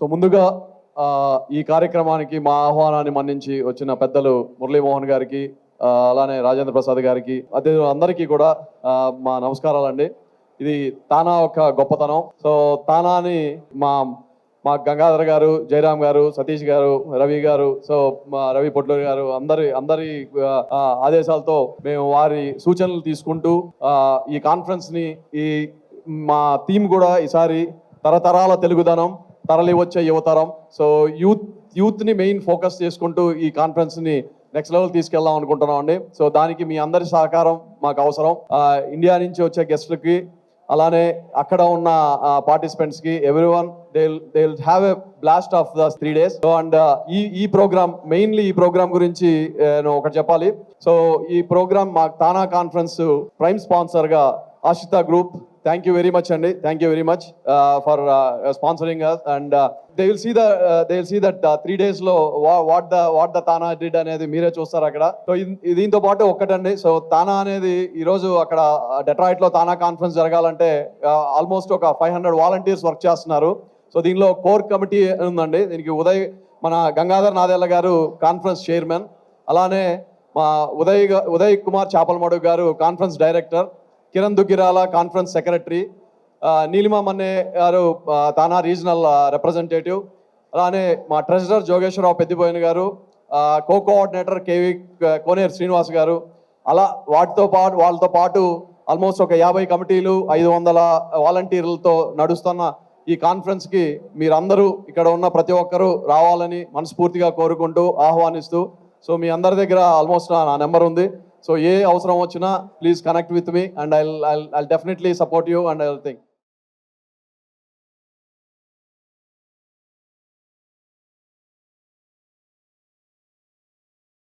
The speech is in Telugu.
సో ముందుగా ఈ కార్యక్రమానికి మా ఆహ్వానాన్ని మన్నించి వచ్చిన పెద్దలు మురళీమోహన్ గారికి అలానే రాజేంద్ర ప్రసాద్ గారికి అదే అందరికీ కూడా మా నమస్కారాలండి. ఇది తానా ఒక గొప్పతనం. సో తానాని మా మా గంగాధర్ గారు జయరామ్ గారు సతీష్ గారు రవి గారు సో మా రవి పొట్లూరి గారు అందరి అందరి ఆదేశాలతో మేము వారి సూచనలు తీసుకుంటూ ఈ కాన్ఫరెన్స్ని ఈ మా థీమ్ కూడా ఈసారి తరతరాల తెలుగుదనం తరలి వచ్చే యువతరం. సో యూత్ యూత్ని మెయిన్ ఫోకస్ చేసుకుంటూ ఈ కాన్ఫరెన్స్ని నెక్స్ట్ లెవెల్ తీసుకెళ్దాం అనుకుంటున్నాం అండి. సో దానికి మీ అందరి సహకారం మాకు అవసరం. ఇండియా నుంచి వచ్చే గెస్ట్లకి అలానే అక్కడ ఉన్న పార్టిసిపెంట్స్కి every one they they have a blast of the three days so and ఈ ఈ ప్రోగ్రామ్ మెయిన్లీ ఈ ప్రోగ్రామ్ గురించి నేను ఒకటి చెప్పాలి. సో ఈ ప్రోగ్రామ్ మా TANA conference prime స్పాన్సర్గా Ashita group thank you very much అండి thank you very much for sponsoring and they will see the they will see that three డేస్లో what the what the TANA did అనేది మీరే చూస్తారు అక్కడ. సో దీంతో పాటు ఒక్కటండి. సో తానా అనేది ఈ రోజు అక్కడ డెట్రాయిట్లో తానా కాన్ఫరెన్స్ జరగాలంటే ఆల్మోస్ట్ ఒక ఫైవ్ హండ్రెడ్ వాలంటీర్స్ వర్క్ చేస్తున్నారు. సో దీనిలో కోర్ కమిటీ ఉందండి. దీనికి ఉదయ్ మన గంగాధర్ నాదెల్ల గారు కాన్ఫరెన్స్ చైర్మన్ అలానే మా Uday Uday Kumar Chapalamadu garu conference director Kiran Duggirala conference secretary Neelima Manne garu TANA regional representative అలానే మా treasurer Jogeswararao Peddipoyina garu co coordinator K V Koneru Srinivas garu అలా వాటితో పాటు వాళ్ళతో పాటు ఆల్మోస్ట్ ఒక యాభై కమిటీలు ఐదు వందల వాలంటీర్లతో నడుస్తున్న ఈ కాన్ఫరెన్స్కి మీరందరూ ఇక్కడ ఉన్న ప్రతి ఒక్కరూ రావాలని మనస్ఫూర్తిగా కోరుకుంటూ ఆహ్వానిస్తూ సో మీ అందరి దగ్గర ఆల్మోస్ట్ నా నెంబర్ ఉంది. సో ఏ అవసరం వచ్చినా please connect with me and I I definitely support you and I think